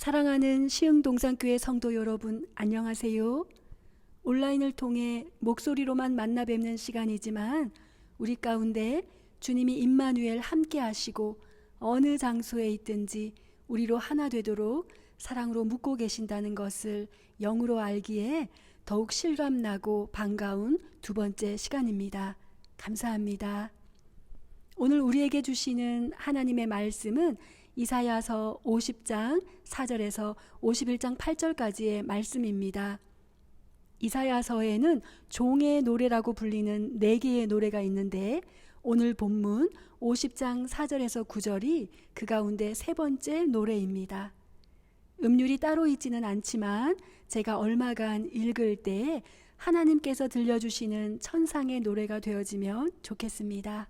사랑하는 시흥동산교회 성도 여러분, 안녕하세요. 온라인을 통해 목소리로만 만나 뵙는 시간이지만 우리 가운데 주님이 임마누엘 함께 하시고 어느 장소에 있든지 우리로 하나 되도록 사랑으로 묶고 계신다는 것을 영으로 알기에 더욱 실감나고 반가운 두 번째 시간입니다. 감사합니다. 오늘 우리에게 주시는 하나님의 말씀은 이사야서 50장 4절에서 51장 8절까지의 말씀입니다. 이사야서에는 종의 노래라고 불리는 네 개의 노래가 있는데 오늘 본문 50장 4절에서 9절이 그 가운데 세 번째 노래입니다. 음률이 따로 있지는 않지만 제가 얼마간 읽을 때 하나님께서 들려주시는 천상의 노래가 되어지면 좋겠습니다.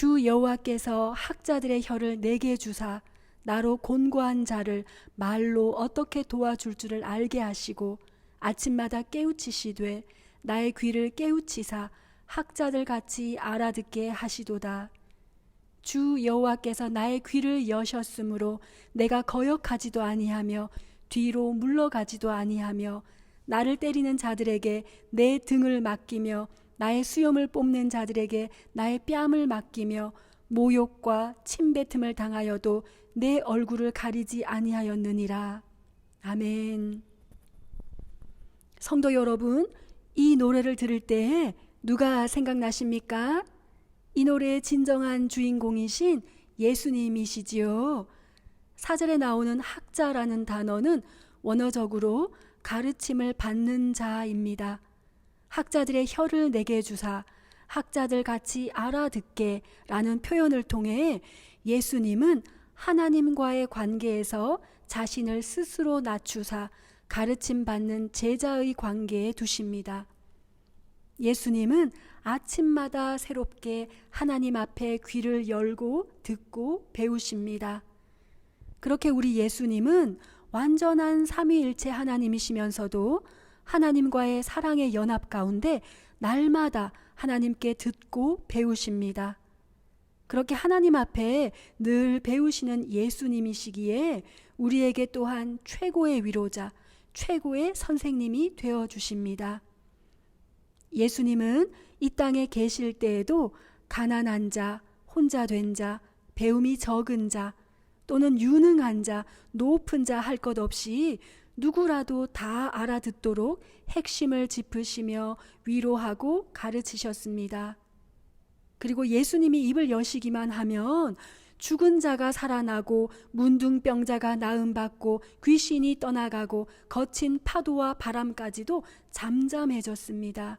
주 여호와께서 학자들의 혀를 내게 주사 나로 곤고한 자를 말로 어떻게 도와줄 줄을 알게 하시고 아침마다 깨우치시되 나의 귀를 깨우치사 학자들 같이 알아듣게 하시도다. 주 여호와께서 나의 귀를 여셨으므로 내가 거역하지도 아니하며 뒤로 물러가지도 아니하며 나를 때리는 자들에게 내 등을 맡기며 나의 수염을 뽑는 자들에게 나의 뺨을 맡기며 모욕과 침뱉음을 당하여도 내 얼굴을 가리지 아니하였느니라. 아멘. 성도 여러분, 이 노래를 들을 때 누가 생각나십니까? 이 노래의 진정한 주인공이신 예수님이시지요. 사절에 나오는 학자라는 단어는 원어적으로 가르침을 받는 자입니다. 학자들의 혀를 내게 주사 학자들 같이 알아듣게 라는 표현을 통해 예수님은 하나님과의 관계에서 자신을 스스로 낮추사 가르침 받는 제자의 관계에 두십니다. 예수님은 아침마다 새롭게 하나님 앞에 귀를 열고 듣고 배우십니다. 그렇게 우리 예수님은 완전한 삼위일체 하나님이시면서도 하나님과의 사랑의 연합 가운데 날마다 하나님께 듣고 배우십니다. 그렇게 하나님 앞에 늘 배우시는 예수님이시기에 우리에게 또한 최고의 위로자, 최고의 선생님이 되어 주십니다. 예수님은 이 땅에 계실 때에도 가난한 자, 혼자 된 자, 배움이 적은 자, 또는 유능한 자, 높은 자 할 것 없이 누구라도 다 알아듣도록 핵심을 짚으시며 위로하고 가르치셨습니다. 그리고 예수님이 입을 여시기만 하면 죽은 자가 살아나고 문둥병자가 나음받고 귀신이 떠나가고 거친 파도와 바람까지도 잠잠해졌습니다.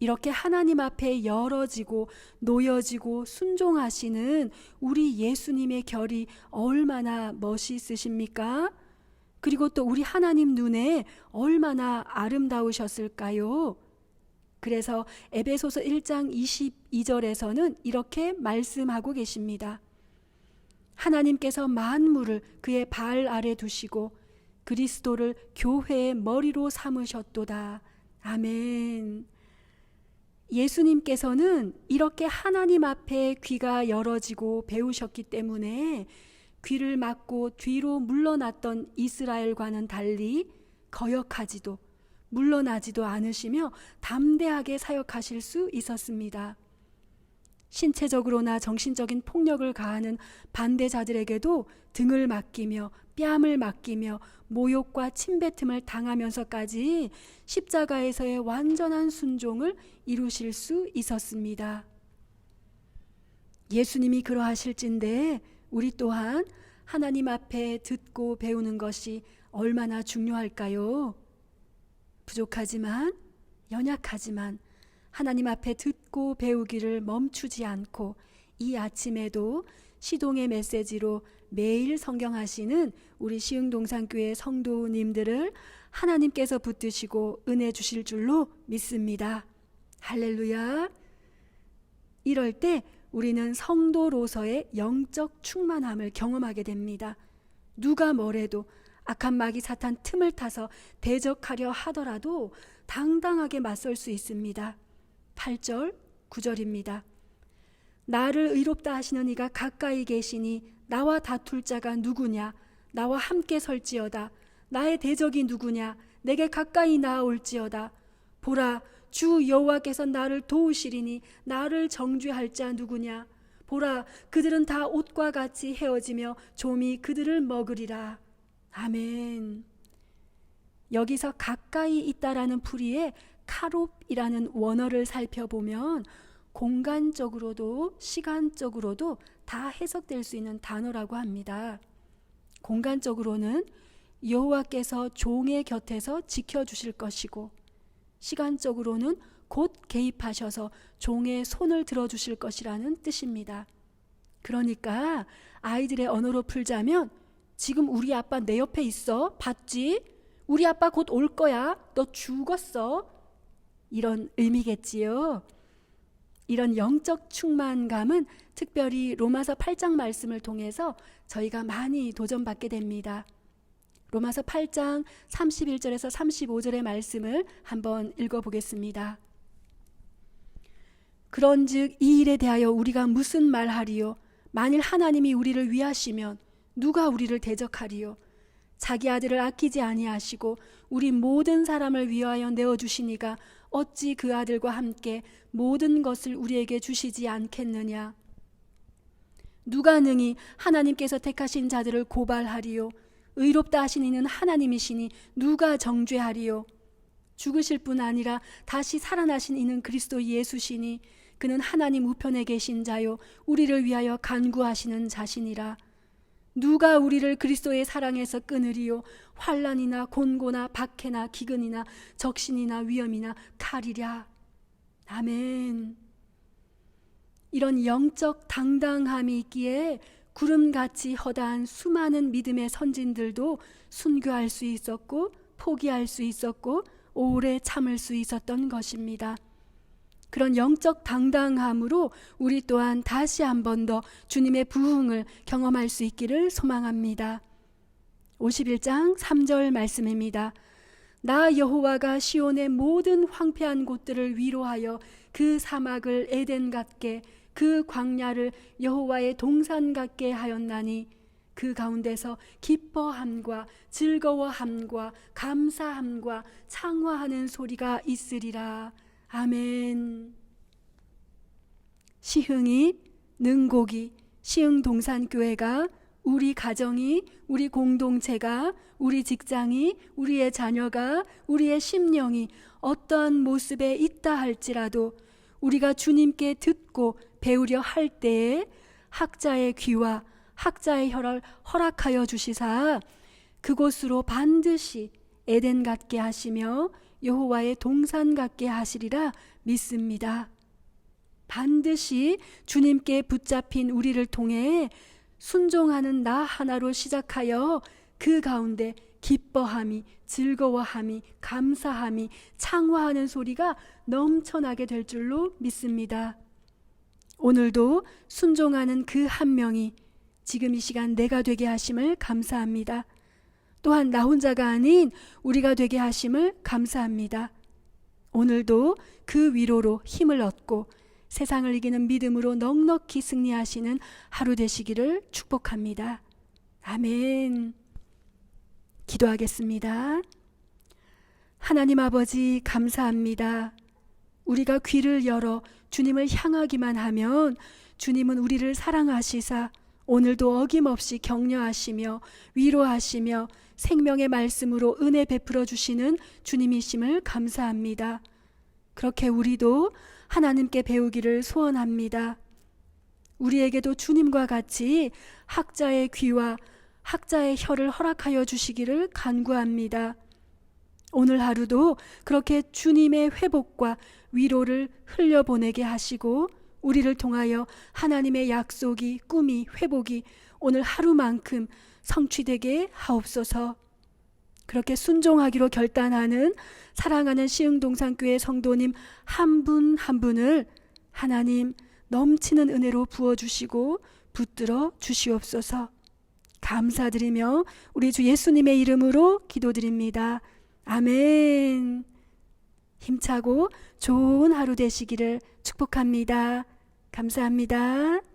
이렇게 하나님 앞에 열어지고 놓여지고 순종하시는 우리 예수님의 결이 얼마나 멋있으십니까? 그리고 또 우리 하나님 눈에 얼마나 아름다우셨을까요? 그래서 에베소서 1장 22절에서는 이렇게 말씀하고 계십니다. 하나님께서 만물을 그의 발 아래 두시고 그리스도를 교회의 머리로 삼으셨도다. 아멘. 예수님께서는 이렇게 하나님 앞에 귀가 열어지고 배우셨기 때문에 귀를 막고 뒤로 물러났던 이스라엘과는 달리 거역하지도 물러나지도 않으시며 담대하게 사역하실 수 있었습니다. 신체적으로나 정신적인 폭력을 가하는 반대자들에게도 등을 맡기며 뺨을 맡기며 모욕과 침뱉음을 당하면서까지 십자가에서의 완전한 순종을 이루실 수 있었습니다. 예수님이 그러하실진데 우리 또한 하나님 앞에 듣고 배우는 것이 얼마나 중요할까요? 부족하지만 연약하지만 하나님 앞에 듣고 배우기를 멈추지 않고 이 아침에도 시동의 메시지로 매일 성경하시는 우리 시흥동산교회 성도님들을 하나님께서 붙드시고 은혜 주실 줄로 믿습니다. 할렐루야. 이럴 때 우리는 성도로서의 영적 충만함을 경험하게 됩니다. 누가 뭐래도 악한 마귀 사탄 틈을 타서 대적하려 하더라도 당당하게 맞설 수 있습니다. 8절, 9절입니다. 나를 의롭다 하시는 이가 가까이 계시니 나와 다툴 자가 누구냐? 나와 함께 설지어다. 나의 대적이 누구냐? 내게 가까이 나아올지어다. 보라, 주 여호와께서 나를 도우시리니 나를 정죄할 자 누구냐? 보라, 그들은 다 옷과 같이 헤어지며 좀이 그들을 먹으리라. 아멘. 여기서 가까이 있다라는 풀이에 카롭이라는 원어를 살펴보면 공간적으로도 시간적으로도 다 해석될 수 있는 단어라고 합니다. 공간적으로는 여호와께서 종의 곁에서 지켜 주실 것이고 시간적으로는 곧 개입하셔서 종의 손을 들어 주실 것이라는 뜻입니다. 그러니까 아이들의 언어로 풀자면 지금 우리 아빠 내 옆에 있어. 봤지? 우리 아빠 곧 올 거야. 너 죽었어. 이런 의미겠지요. 이런 영적 충만감은 특별히 로마서 8장 말씀을 통해서 저희가 많이 도전받게 됩니다. 로마서 8장 31절에서 35절의 말씀을 한번 읽어보겠습니다. 그런즉 이 일에 대하여 우리가 무슨 말하리요? 만일 하나님이 우리를 위하시면 누가 우리를 대적하리요? 자기 아들을 아끼지 아니하시고 우리 모든 사람을 위하여 내어 주시니가 어찌 그 아들과 함께 모든 것을 우리에게 주시지 않겠느냐? 누가 능히 하나님께서 택하신 자들을 고발하리요? 의롭다 하신 이는 하나님이시니 누가 정죄하리요? 죽으실 뿐 아니라 다시 살아나신 이는 그리스도 예수시니 그는 하나님 우편에 계신 자요 우리를 위하여 간구하시는 자신이라. 누가 우리를 그리스도의 사랑에서 끊으리요? 환란이나 곤고나 박해나 기근이나 적신이나 위험이나 칼이랴. 아멘. 이런 영적 당당함이 있기에 구름같이 허다한 수많은 믿음의 선진들도 순교할 수 있었고 포기할 수 있었고 오래 참을 수 있었던 것입니다. 그런 영적 당당함으로 우리 또한 다시 한 번 더 주님의 부흥을 경험할 수 있기를 소망합니다. 51장 3절 말씀입니다. 나 여호와가 시온의 모든 황폐한 곳들을 위로하여 그 사막을 에덴 같게 그 광야를 여호와의 동산 같게 하였나니 그 가운데서 기뻐함과 즐거워함과 감사함과 창화하는 소리가 있으리라. 아멘. 시흥이 능곡이 시흥 동산교회가 우리 가정이 우리 공동체가 우리 직장이 우리의 자녀가 우리의 심령이 어떠한 모습에 있다 할지라도 우리가 주님께 듣고 배우려 할 때에 학자의 귀와 학자의 혀를 허락하여 주시사 그곳으로 반드시 에덴 같게 하시며 여호와의 동산 같게 하시리라 믿습니다. 반드시 주님께 붙잡힌 우리를 통해 순종하는 나 하나로 시작하여 그 가운데 기뻐함이, 즐거워함이, 감사함이, 창화하는 소리가 넘쳐나게 될 줄로 믿습니다. 오늘도 순종하는 그 한 명이 지금 이 시간 내가 되게 하심을 감사합니다. 또한 나 혼자가 아닌 우리가 되게 하심을 감사합니다. 오늘도 그 위로로 힘을 얻고 세상을 이기는 믿음으로 넉넉히 승리하시는 하루 되시기를 축복합니다. 아멘. 기도하겠습니다. 하나님 아버지, 감사합니다. 우리가 귀를 열어 주님을 향하기만 하면 주님은 우리를 사랑하시사 오늘도 어김없이 격려하시며 위로하시며 생명의 말씀으로 은혜 베풀어 주시는 주님이심을 감사합니다. 그렇게 우리도 하나님께 배우기를 소원합니다. 우리에게도 주님과 같이 학자의 귀와 학자의 혀를 허락하여 주시기를 간구합니다. 오늘 하루도 그렇게 주님의 회복과 위로를 흘려보내게 하시고 우리를 통하여 하나님의 약속이 꿈이 회복이 오늘 하루만큼 성취되게 하옵소서. 그렇게 순종하기로 결단하는 사랑하는 시흥동산교회 성도님 한 분한 분을 하나님 넘치는 은혜로 부어주시고 붙들어 주시옵소서. 감사드리며 우리 주 예수님의 이름으로 기도드립니다. 아멘. 힘차고 좋은 하루 되시기를 축복합니다. 감사합니다.